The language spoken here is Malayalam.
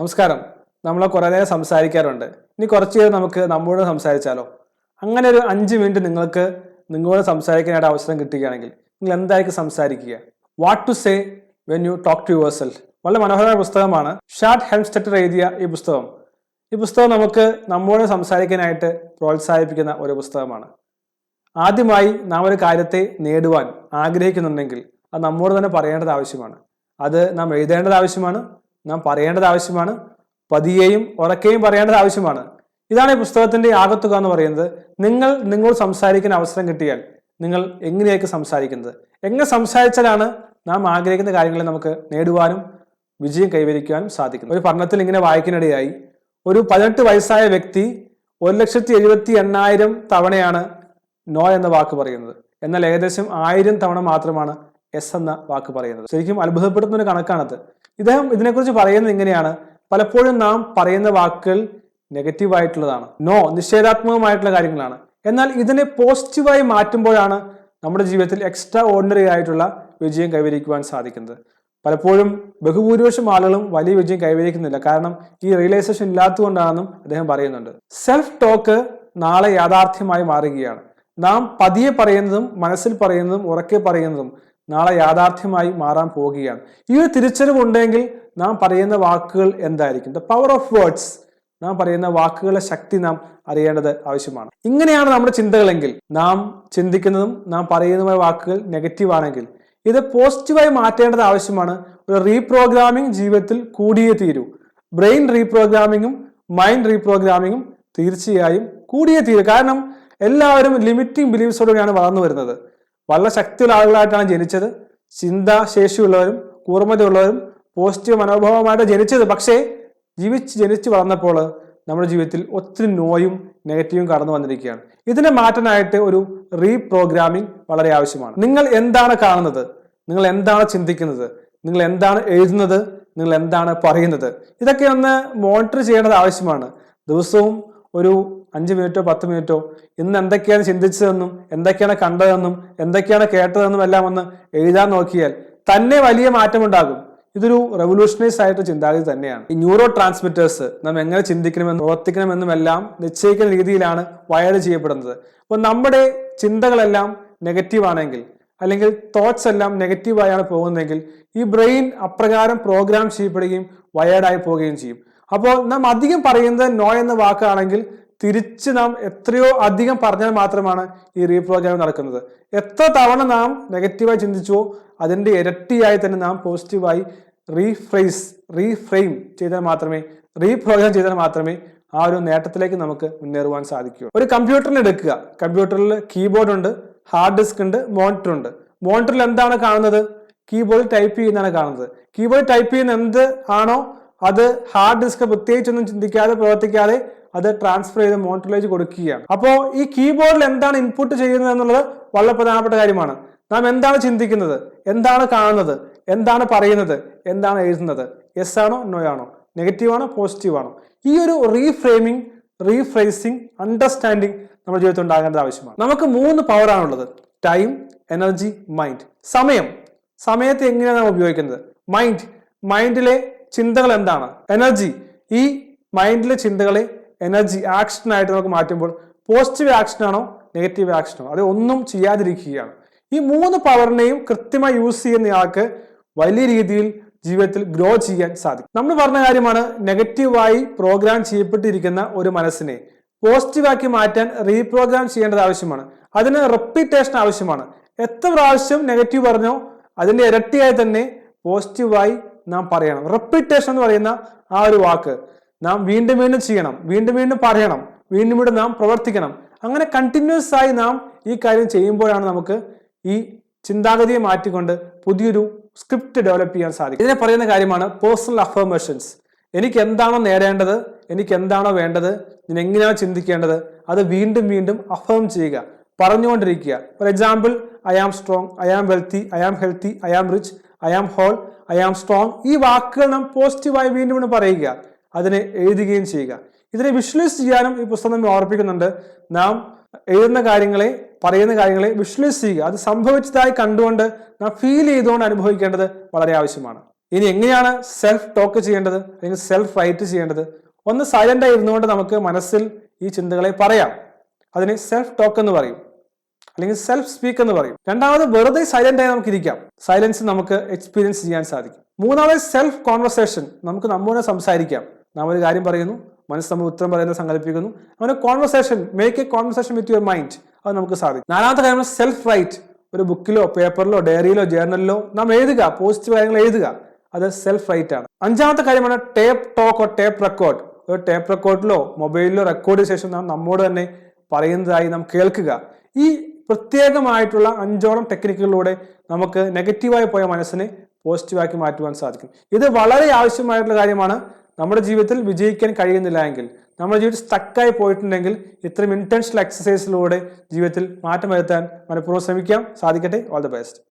നമസ്കാരം. നമ്മൾ കുറേ നേരം സംസാരിക്കാറുണ്ട്. ഇനി കുറച്ച് നേരം നമുക്ക് നമ്മോട് സംസാരിച്ചാലോ? അങ്ങനെ ഒരു അഞ്ച് മിനിറ്റ് നിങ്ങൾക്ക് നിങ്ങളോട് സംസാരിക്കാനായിട്ട് അവസരം കിട്ടുകയാണെങ്കിൽ നിങ്ങൾ എന്തായിരിക്കും സംസാരിക്കുക? What to say when you talk to yourself വളരെ മനോഹരമായ പുസ്തകമാണ്. ഷാർട്ട് ഹെൽംസ്റ്റെറ്റർ എഴുതിയ ഈ പുസ്തകം. ഈ പുസ്തകം നമുക്ക് നമ്മളോട് സംസാരിക്കാനായിട്ട് പ്രോത്സാഹിപ്പിക്കുന്ന ഒരു പുസ്തകമാണ്. ആദ്യമായി നാം ഒരു കാര്യത്തെ നേടുവാൻ ആഗ്രഹിക്കുന്നുണ്ടെങ്കിൽ അത് നമ്മോട് തന്നെ പറയേണ്ടത് ആവശ്യമാണ്. അത് നാം എഴുതേണ്ടത് ആവശ്യമാണ്. നാം പറയേണ്ടത് ആവശ്യമാണ്. പതിയെയും ഉറക്കെയും പറയേണ്ടത് ആവശ്യമാണ്. ഇതാണ് ഈ പുസ്തകത്തിന്റെ ആകത്തുക എന്ന് പറയുന്നത്. നിങ്ങൾ നിങ്ങളോട് സംസാരിക്കാൻ അവസരം കിട്ടിയാൽ നിങ്ങൾ എങ്ങനെയൊക്കെ സംസാരിക്കുന്നത്? എങ്ങനെ സംസാരിച്ചാലാണ് നാം ആഗ്രഹിക്കുന്ന കാര്യങ്ങളെ നമുക്ക് നേടുവാനും വിജയം കൈവരിക്കുവാനും സാധിക്കും ഒരു പഠനത്തിൽ ഇങ്ങനെ വായിക്കാനിടയായി ഒരു പതിനെട്ട് വയസ്സായ വ്യക്തി ഒരു ലക്ഷത്തി എഴുപത്തി എണ്ണായിരം തവണയാണ് നോ എന്ന വാക്ക് പറയുന്നത്. എന്നാൽ ഏകദേശം ആയിരം തവണ മാത്രമാണ് എസ് എന്ന വാക്ക് പറയുന്നത്. ശരിക്കും അത്ഭുതപ്പെടുത്തുന്ന ഒരു കണക്കാണത്. ഇദ്ദേഹം ഇതിനെക്കുറിച്ച് പറയുന്നത് ഇങ്ങനെയാണ്. പലപ്പോഴും നാം പറയുന്ന വാക്കുകൾ നെഗറ്റീവായിട്ടുള്ളതാണ് നോ നിഷേധാത്മകമായിട്ടുള്ള കാര്യങ്ങളാണ്. എന്നാൽ ഇതിനെ പോസിറ്റീവായി മാറ്റുമ്പോഴാണ് നമ്മുടെ ജീവിതത്തിൽ എക്സ്ട്രാ ഓർഡിനറി ആയിട്ടുള്ള വിജയം കൈവരിക്കുവാൻ സാധിക്കുന്നത്. പലപ്പോഴും ബഹുഭൂരിപക്ഷം ആളുകളും വലിയ വിജയം കൈവരിക്കുന്നില്ല. കാരണം ഈ റിയലൈസേഷൻ ഇല്ലാത്തതുകൊണ്ടാണെന്നും അദ്ദേഹം പറയുന്നുണ്ട്. സെൽഫ് ടോക്ക് നാളെ യാഥാർത്ഥ്യമായി മാറുകയാണ്. നാം പതിയെ പറയുന്നതും മനസ്സിൽ പറയുന്നതും ഉറക്കെ പറയുന്നതും നാളെ യാഥാർത്ഥ്യമായി മാറാൻ പോവുകയാണ്. ഈ ഒരു തിരിച്ചറിവ് ഉണ്ടെങ്കിൽ നാം പറയുന്ന വാക്കുകൾ എന്തായിരിക്കും? ദ പവർ ഓഫ് വേർഡ്സ് നാം പറയുന്ന വാക്കുകളുടെ ശക്തി നാം അറിയേണ്ടത് ആവശ്യമാണ്. ഇങ്ങനെയാണ് നമ്മുടെ ചിന്തകളെങ്കിൽ. നാം ചിന്തിക്കുന്നതും നാം പറയുന്നതുമായ വാക്കുകൾ നെഗറ്റീവ് ആണെങ്കിൽ. ഇത് പോസിറ്റീവായി മാറ്റേണ്ടത് ആവശ്യമാണ്. ഒരു റീപ്രോഗ്രാമിംഗ് ജീവിതത്തിൽ കൂടിയേ തീരൂ. ബ്രെയിൻ റീപ്രോഗ്രാമിങ്ങും മൈൻഡ് റീപ്രോഗ്രാമിങ്ങും തീർച്ചയായും കൂടിയേ തീരൂ. കാരണം എല്ലാവരും ലിമിറ്റിംഗ് ബിലീവ്സോടുകൂടിയാണ് വളർന്നു വരുന്നത്. വളരെ ശക്തിയുള്ള ആളുകളായിട്ടാണ് ജനിച്ചത്. ചിന്താശേഷിയുള്ളവരും കൂർമ്മതയുള്ളവരും പോസിറ്റീവ് മനോഭാവമായിട്ട് ജനിച്ചത്. പക്ഷേ ജീവിച്ച് ജനിച്ച് വളർന്നപ്പോൾ നമ്മുടെ ജീവിതത്തിൽ ഒത്തിരി നോയും നെഗറ്റീവും കടന്നു വന്നിരിക്കുകയാണ്. ഇതിനെ മാറ്റാനായിട്ട് ഒരു റീപ്രോഗ്രാമിംഗ് വളരെ ആവശ്യമാണ്. നിങ്ങൾ എന്താണ് കാണുന്നത്? നിങ്ങൾ എന്താണ് ചിന്തിക്കുന്നത്? നിങ്ങൾ എന്താണ് എഴുതുന്നത്? നിങ്ങൾ എന്താണ് പറയുന്നത്? ഇതൊക്കെ ഒന്ന് മോണിറ്റർ ചെയ്യേണ്ടത് ആവശ്യമാണ്. ദിവസവും ഒരു അഞ്ച് മിനിറ്റോ പത്ത് മിനിറ്റോ ഇന്ന് എന്തൊക്കെയാണ് ചിന്തിച്ചതെന്നും എന്തൊക്കെയാണ് കണ്ടതെന്നും എന്തൊക്കെയാണ് കേട്ടതെന്നും എല്ലാം ഒന്ന് എഴുതാൻ നോക്കിയാൽ തന്നെ വലിയ മാറ്റമുണ്ടാകും. ഇതൊരു റെവല്യൂഷണൈസ് ആയിട്ട് ചിന്താഗതി തന്നെയാണ്. ഈ ന്യൂറോ ട്രാൻസ്മിറ്റേഴ്സ് നാം എങ്ങനെ ചിന്തിക്കണമെന്നും പ്രവർത്തിക്കണമെന്നും എല്ലാം നിശ്ചയിക്കുന്ന രീതിയിലാണ് വയർ ചെയ്യപ്പെടുന്നത്. അപ്പോൾ നമ്മുടെ ചിന്തകളെല്ലാം നെഗറ്റീവ് ആണെങ്കിൽ അല്ലെങ്കിൽ തോട്ട്സ് എല്ലാം നെഗറ്റീവായാണ് പോകുന്നതെങ്കിൽ ഈ ബ്രെയിൻ അപ്രകാരം പ്രോഗ്രാം ചെയ്യപ്പെടുകയും വയേർഡായി പോവുകയും ചെയ്യും. അപ്പോൾ നാം അധികം പറയുന്നത് നോ എന്ന വാക്കാണെങ്കിൽ തിരിച്ച് നാം എത്രയോ അധികം പറഞ്ഞാൽ മാത്രമാണ് ഈ റീപ്രോഗ്രാം നടക്കുന്നത്. എത്ര തവണ നാം നെഗറ്റീവായി ചിന്തിച്ചുവോ അതിന്റെ ഇരട്ടിയായി തന്നെ നാം പോസിറ്റീവായി റീഫ്രൈസ് റീഫ്രെയിം ചെയ്താൽ മാത്രമേ റീപ്രോഗ്രാം ചെയ്താൽ മാത്രമേ ആ ഒരു നേട്ടത്തിലേക്ക് നമുക്ക് മുന്നേറുവാൻ സാധിക്കൂ. ഒരു കമ്പ്യൂട്ടറിന് എടുക്കുക. കമ്പ്യൂട്ടറിൽ കീബോർഡ് ഉണ്ട് ഹാർഡ് ഡിസ്ക് ഉണ്ട് മോണിറ്റർ ഉണ്ട്. മോണിറ്ററിൽ എന്താണ് കാണുന്നത്? കീബോർഡിൽ ടൈപ്പ് ചെയ്യുന്നതാണ് കാണുന്നത്. കീബോർഡിൽ ടൈപ്പ് ചെയ്യുന്ന എന്ത് ആണോ അത് ഹാർഡ് ഡിസ്ക് പ്രത്യേകിച്ചൊന്നും ചിന്തിക്കാതെ പ്രവർത്തിക്കാതെ അത് ട്രാൻസ്ഫർ ചെയ്ത് മോണിറ്ററിലേക്ക് കൊടുക്കുകയാണ്. അപ്പോൾ ഈ കീബോർഡിൽ എന്താണ് ഇൻപുട്ട് ചെയ്യുന്നത് എന്നുള്ളത് വളരെ പ്രധാനപ്പെട്ട കാര്യമാണ്. നാം എന്താണ് ചിന്തിക്കുന്നത്? എന്താണ് കാണുന്നത്? എന്താണ് പറയുന്നത്? എന്താണ് എഴുതുന്നത്? യെസ് ആണോ? നോ ആണോ? നെഗറ്റീവ് ആണോ? പോസിറ്റീവ് ആണോ? ഈ ഒരു റീഫ്രെയിമിംഗ് റീഫ്രേസിംഗ് അണ്ടർസ്റ്റാൻഡിങ് നമ്മുടെ ജീവിതത്തിൽ ഉണ്ടാകേണ്ടത് ആവശ്യമാണ്. നമുക്ക് മൂന്ന് പവറാണുള്ളത് ടൈം എനർജി മൈൻഡ് സമയം. സമയത്തെ എങ്ങനെയാണ് നാം ഉപയോഗിക്കുന്നത്? മൈൻഡ് മൈൻഡിലെ ചിന്തകൾ എന്താണ്? എനർജി ഈ മൈൻഡിലെ ചിന്തകളെ എനർജി ആക്ഷനായിട്ട് നമുക്ക് മാറ്റുമ്പോൾ പോസിറ്റീവ് ആക്ഷൻ ആണോ നെഗറ്റീവ് ആക്ഷൻ ആണോ? അത് ഒന്നും ചെയ്യാതിരിക്കുകയാണ്. ഈ മൂന്ന് പവറിനെയും കൃത്യമായി യൂസ് ചെയ്യുന്ന ആൾക്ക് വലിയ രീതിയിൽ ജീവിതത്തിൽ ഗ്രോ ചെയ്യാൻ സാധിക്കും. നമ്മൾ പറഞ്ഞ കാര്യമാണ് നെഗറ്റീവായി പ്രോഗ്രാം ചെയ്യപ്പെട്ടിരിക്കുന്ന ഒരു മനസ്സിനെ പോസിറ്റീവാക്കി മാറ്റാൻ റീപ്രോഗ്രാം ചെയ്യേണ്ടത് ആവശ്യമാണ്. അതിന് റെപ്പിറ്റേഷൻ ആവശ്യമാണ്. എത്ര പ്രാവശ്യം നെഗറ്റീവ് പറഞ്ഞോ അതിന്റെ ഇരട്ടിയായി തന്നെ പോസിറ്റീവായി നാം പറയണം. റെപ്പിറ്റേഷൻ എന്ന് പറയുന്ന ആ ഒരു വാക്ക്. നാം വീണ്ടും വീണ്ടും ചെയ്യണം. വീണ്ടും വീണ്ടും പറയണം. വീണ്ടും വീണ്ടും നാം പ്രവർത്തിക്കണം. അങ്ങനെ കണ്ടിന്യൂസ് ആയി നാം ഈ കാര്യം ചെയ്യുമ്പോഴാണ് നമുക്ക് ഈ ചിന്താഗതിയെ മാറ്റിക്കൊണ്ട് പുതിയൊരു സ്ക്രിപ്റ്റ് ഡെവലപ്പ് ചെയ്യാൻ സാധിക്കും. ഇതിനെ പറയുന്ന കാര്യമാണ് പേഴ്സണൽ അഫർമേഷൻസ് എനിക്ക് എന്താണോ നേടേണ്ടത് എനിക്ക് എന്താണോ വേണ്ടത് ഞാൻ എങ്ങനെയാണ് ചിന്തിക്കേണ്ടത് അത് വീണ്ടും വീണ്ടും അഫേം ചെയ്യുക. പറഞ്ഞുകൊണ്ടിരിക്കുക. For example I am strong I am wealthy I am healthy I am rich I am whole I am strong ഈ വാക്കുകൾ നാം പോസിറ്റീവായി വീണ്ടും വീണ്ടും പറയുക അതിനെ എഴുതുകയും ചെയ്യുക. ഇതിനെ വിഷ്വലൈസ് ചെയ്യാനും ഈ പുസ്തകം നമ്മെ ഓർപ്പിക്കുന്നുണ്ട്. നാം എഴുതുന്ന കാര്യങ്ങളെ പറയുന്ന കാര്യങ്ങളെ വിഷ്വലൈസ് ചെയ്യുക. അത് സംഭവിച്ചതായി കണ്ടുകൊണ്ട് നാം ഫീൽ ചെയ്തുകൊണ്ട് അനുഭവിക്കേണ്ടത് വളരെ ആവശ്യമാണ്. ഇനി എങ്ങനെയാണ് സെൽഫ് ടോക്ക് ചെയ്യേണ്ടത്? അല്ലെങ്കിൽ സെൽഫ് റൈറ്റ് ചെയ്യേണ്ടത്? ഒന്ന് സൈലന്റ് ആയി ഇരുന്നുകൊണ്ട് നമുക്ക് മനസ്സിൽ ഈ ചിന്തകളെ പറയാം. അതിന് സെൽഫ് ടോക്ക് എന്ന് പറയും. അല്ലെങ്കിൽ സെൽഫ് സ്പീക്ക് എന്ന് പറയും. രണ്ടാമത് വെറുതെ സൈലന്റ് ആയി നമുക്ക് ഇരിക്കാം. സൈലൻസ് നമുക്ക് എക്സ്പീരിയൻസ് ചെയ്യാൻ സാധിക്കും. മൂന്നാമത് സെൽഫ് കോൺവെർസേഷൻ നമുക്ക് നമ്മോട് സംസാരിക്കാം. നാം ഒരു കാര്യം പറയുന്നു മനസ്സ് നമ്മൾ ഉത്തരം പറയുന്നത് സങ്കല്പിക്കുന്നു. അങ്ങനെ conversation make a conversation with your mind അത് നമുക്ക് സാധിക്കും. നാലാമത്തെ കാര്യം സെൽഫ് റൈറ്റ് ഒരു ബുക്കിലോ പേപ്പറിലോ ഡയറിയിലോ ജേർണലിലോ നാം എഴുതുക പോസിറ്റീവ് കാര്യങ്ങൾ എഴുതുക. അത് സെൽഫ് റൈറ്റ് ആണ്. അഞ്ചാമത്തെ കാര്യമാണ് ടേപ്പ് ടോക്ക് ടേപ്പ് റെക്കോർഡ് ഒരു ടേപ്പ് റെക്കോർഡിലോ മൊബൈലിലോ റെക്കോർഡ് ചെയ്ത ശേഷം നാം നമ്മോട് തന്നെ പറയുന്നതായി നാം കേൾക്കുക. ഈ പ്രത്യേകമായിട്ടുള്ള അഞ്ചോളം ടെക്നിക്കുകളിലൂടെ നമുക്ക് നെഗറ്റീവായി പോയ മനസ്സിനെ പോസിറ്റീവാക്കി മാറ്റുവാൻ സാധിക്കും. ഇത് വളരെ ആവശ്യമായിട്ടുള്ള കാര്യമാണ്. നമ്മുടെ ജീവിതത്തിൽ വിജയിക്കാൻ കഴിയുന്നില്ല എങ്കിൽ നമ്മുടെ ജീവിതത്തിൽ സ്റ്റക്കായി പോയിട്ടുണ്ടെങ്കിൽ ഇത്രയും ഇന്റൻഷണൽ എക്സസൈസിലൂടെ ജീവിതത്തിൽ മാറ്റം വരുത്താൻ മനഃപൂർവം ശ്രമിക്കാം. സാധിക്കട്ടെ. All the best